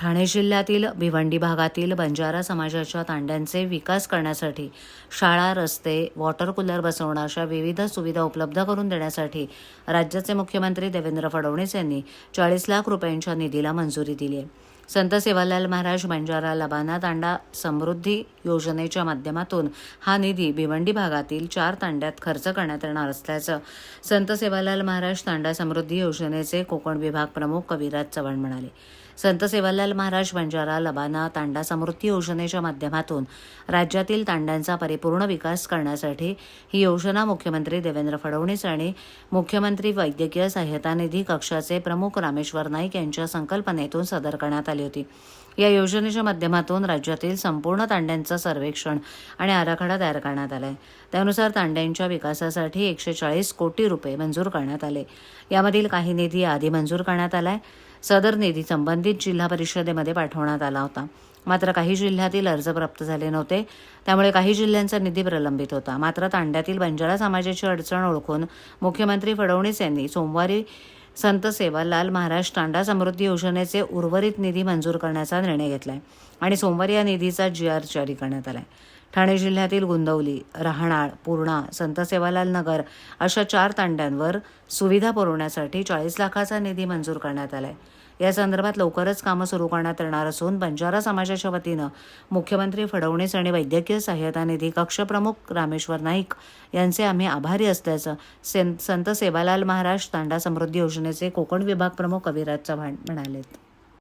ठाणे जिल्ह्यातील भिवंडी भागातील बंजारा समाजाच्या तांड्यांचे विकास करण्यासाठी शाळा रस्ते वॉटर कूलर बसवणं अशा विविध सुविधा उपलब्ध करून देण्यासाठी राज्याचे मुख्यमंत्री देवेंद्र फडणवीस यांनी चाळीस लाख रुपयांच्या निधीला मंजुरी दिली आहे. संत सेवालाल महाराज बंजारा लबाना तांडा समृद्धी योजनेच्या माध्यमातून हा निधी भिवंडी भागातील चार तांड्यात खर्च करण्यात येणार असल्याचं संत सेवालाल महाराज तांडा समृद्धी योजनेचे कोकण विभाग प्रमुख कविराज चव्हाण म्हणाले. संत सेवालाल महाराज बंजारा लबाना तांडा समृद्धी योजनेच्या माध्यमातून राज्यातील तांड्यांचा परिपूर्ण विकास करण्यासाठी ही योजना मुख्यमंत्री देवेंद्र फडणवीस आणि मुख्यमंत्री वैद्यकीय सहाय्यता निधी कक्षाचे प्रमुख रामेश्वर नाईक यांच्या संकल्पनेतून सादर करण्यात आली. होती. या योजनेच्या माध्यमातून राज्यातील संपूर्ण तांड्यांचं सर्वेक्षण आणि आराखडा तयार करण्यात आलाय. त्यानुसार तांड्यांच्या विकासासाठी एकशे चाळीस कोटी रुपये मंजूर करण्यात आले. यामधील काही निधी आधी मंजूर करण्यात आलाय. सदर निधी संबंधित जिल्हा परिषदेमध्ये पाठवण्यात आला होता. मात्र काही जिल्ह्यातील अर्ज प्राप्त झाले नव्हते. त्यामुळे काही जिल्ह्यांचा निधी प्रलंबित होता. मात्र तांड्यातील बंजारा समाजाची अडचण ओळखून मुख्यमंत्री फडणवीस यांनी सोमवारी संत सेवालाल महाराज तांडा समृद्धी योजनेचे उर्वरित निधी मंजूर करण्याचा निर्णय घेतला आहे आणि सोमवारी या निधीचा जी आर जारी करण्यात आलाय. ठाणे जिल्ह्यातील गुंदवली रहाणाळ पूर्णा संत सेवालाल नगर अशा चार तांड्यांवर सुविधा पुरवण्यासाठी चाळीस लाखाचा निधी मंजूर करण्यात आलाय. या संदर्भात लवकरच कामं सुरू करण्यात येणार असून बंजारा समाजाच्या वतीनं मुख्यमंत्री फडणवीस आणि वैद्यकीय सहाय्यता निधी कक्षप्रमुख रामेश्वर नाईक यांचे आम्ही आभारी असल्याचं सें- संत सेवालाल महाराज तांडा समृद्धी योजनेचे कोकण विभाग प्रमुख कविराज चव्हाण म्हणालेत.